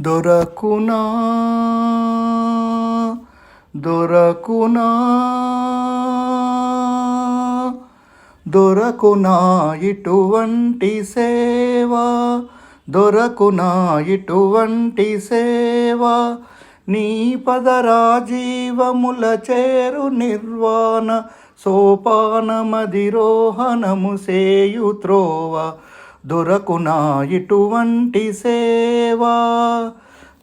దొరకునా? దొరకునా? దొరకునా ఇటువంటి సేవ? దొరకునా ఇటువంటి సేవ? నీ పదరాజీవముల చేరు నిర్వాణ సోపానమధిరోహణము సేయు త్రోవ. దొరకునా ఇటువంటి సేవ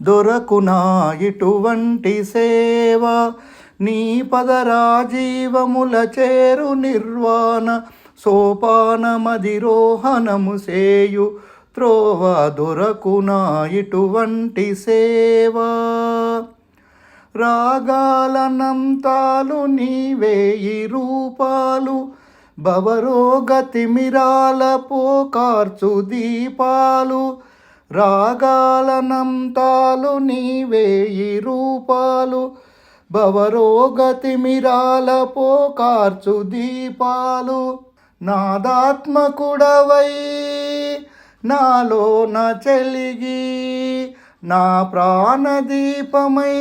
దొరకునా ఇటువంటి సేవ నీ పదరాజీవముల చేరు నిర్వాణ సోపానమధిరోహణము సేయు త్రోవ దొరకునా ఇటువంటి సేవా. రాగాలనంతాలు నీవేయి రూపాలు భవరోగతిమిరాల పోకార్చు దీపాలు రాగాలనంతాలు నీవేయి రూపాలు. భవరోగతిమిరాల పోకార్చు దీపాలు నాదాత్మకుడవై నాలోన చెలిగి నా ప్రాణదీపమై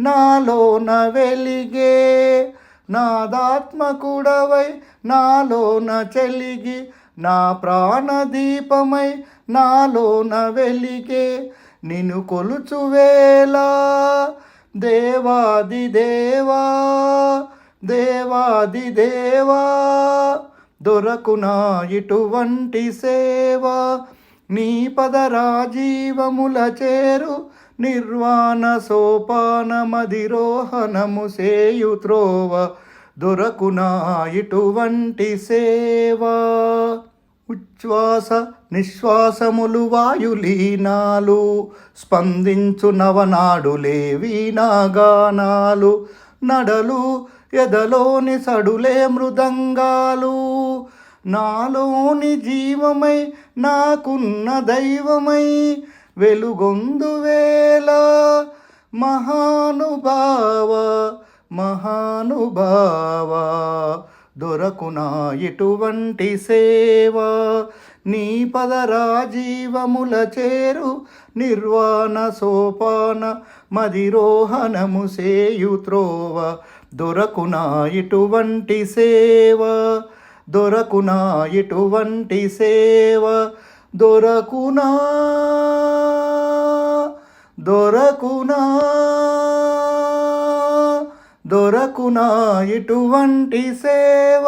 నాలోన వెలిగే నాదాత్మకుడవై నాలోన చెలిగి నా ప్రాణదీపమై నాలోన వెలిగే. నిన్ను కొలుచువేలా దేవాది దేవా దేవాది దేవా దొరకునా ఇటువంటి సేవ. నీ పదరాజీవముల చేరు నిర్వాణ సోపానమధిరోహణము సేయు త్రోవ దొరకునా ఇటువంటి సేవ. ఉచ్ఛ్వాస నిశ్వాసములు వాయులీనాలు స్పందించు నవనాడులే వీణాగానాలు నడలు ఎదలోని సడులే మృదంగాలు. నాలోని జీవమై నాకున్న దైవమై వెలుగొందువేళ మహానుభావ మహానుభావ దొరకునా ఇటువంటి సేవ. నీ పదరాజీవముల చేరు నిర్వాణ సోపాన మదిరోహణము సేయు త్రోవ. దొరకునా ఇటువంటి సేవ దొరకునా ఇటువంటి సేవ. దొరకునా? దొరకునా? దొరకునా ఇటువంటి సేవ?